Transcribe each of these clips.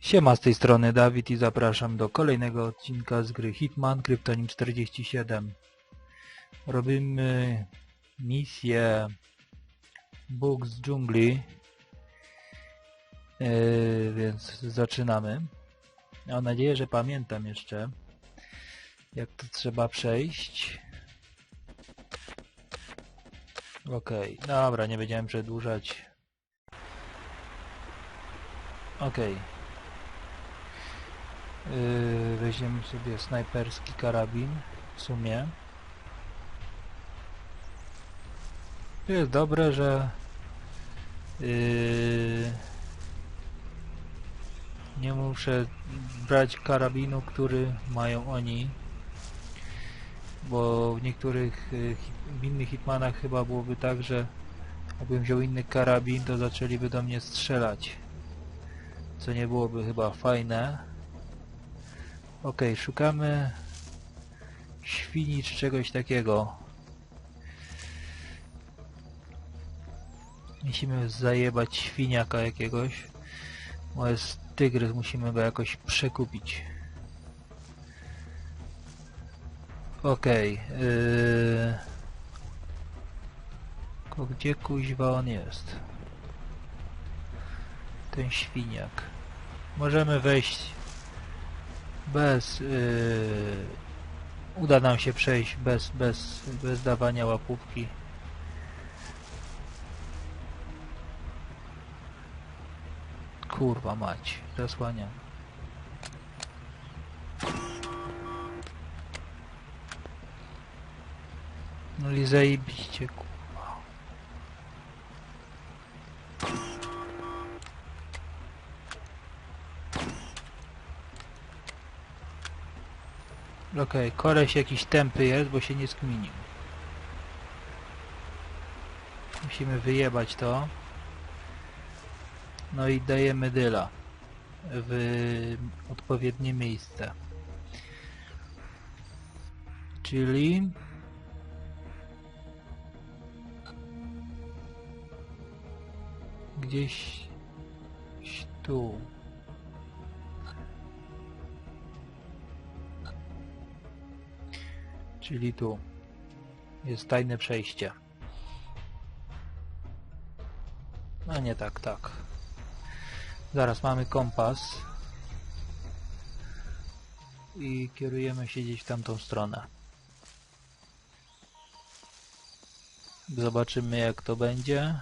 Siema, z tej strony Dawid i zapraszam do kolejnego odcinka z gry Hitman Kryptonim 47. Robimy misję Bóg z dżungli, yy, więc zaczynamy. Mam nadzieję, że pamiętam jeszcze, jak to trzeba przejść. Okej, dobra, nie będziemy przedłużać. Okej. Yy, weźmiemy sobie snajperski karabin w sumie. To jest dobre, że yy, nie muszę brać karabinu, który mają oni, bo w niektórych hit- w innych hitmanach chyba byłoby tak, że jakbym wziął inny karabin, to zaczęliby do mnie strzelać, co nie byłoby chyba fajne. Ok, szukamy świni czy czegoś takiego. Musimy zajebać świniaka jakiegoś. Bo jest tygrys, musimy go jakoś przekupić. Okej. yy... Gdzie kuźwa on jest? Ten świniak. Możemy wejść bez yy, uda nam się przejść bez, bez, bez dawania łapówki. Kurwa mać zasłaniam. No i zajebiście kurwa Okej, koleś jakiś tępy jest, bo się nie skminił. Musimy wyjebać to. No i dajemy dyla w odpowiednie miejsce. Czyli... Gdzieś tu. Czyli tu. Jest tajne przejście. No nie tak, tak. Zaraz mamy kompas. I kierujemy się gdzieś w tamtą stronę. Zobaczymy jak to będzie.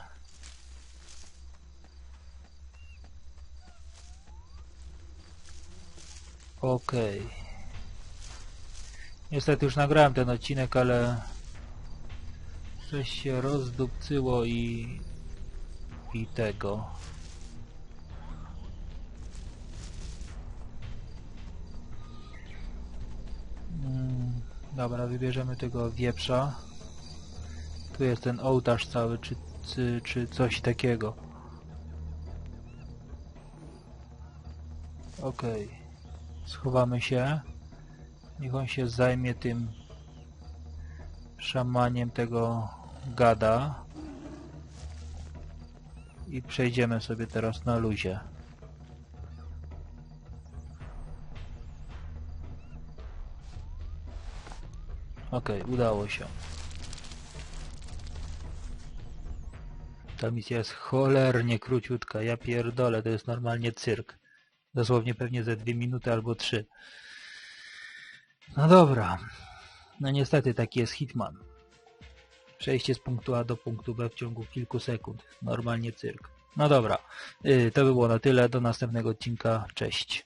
Okej. Niestety już nagrałem ten odcinek, ale coś się rozdupcyło i i tego. Mm, Dobra, wybierzemy tego wieprza. Tu jest ten ołtarz cały, czy, czy, czy coś takiego. Okej. Schowamy się. Niech on się zajmie tym szamaniem tego gada. I przejdziemy sobie teraz na luzie. Okej, udało się. Ta misja jest cholernie króciutka. Ja pierdolę, to jest normalnie cyrk. Dosłownie pewnie ze dwie minuty albo trzy. No dobra. No niestety taki jest Hitman. Przejście z punktu A do punktu B w ciągu kilku sekund. Normalnie cyrk. No dobra. Yy, to by było na tyle. Do następnego odcinka. Cześć.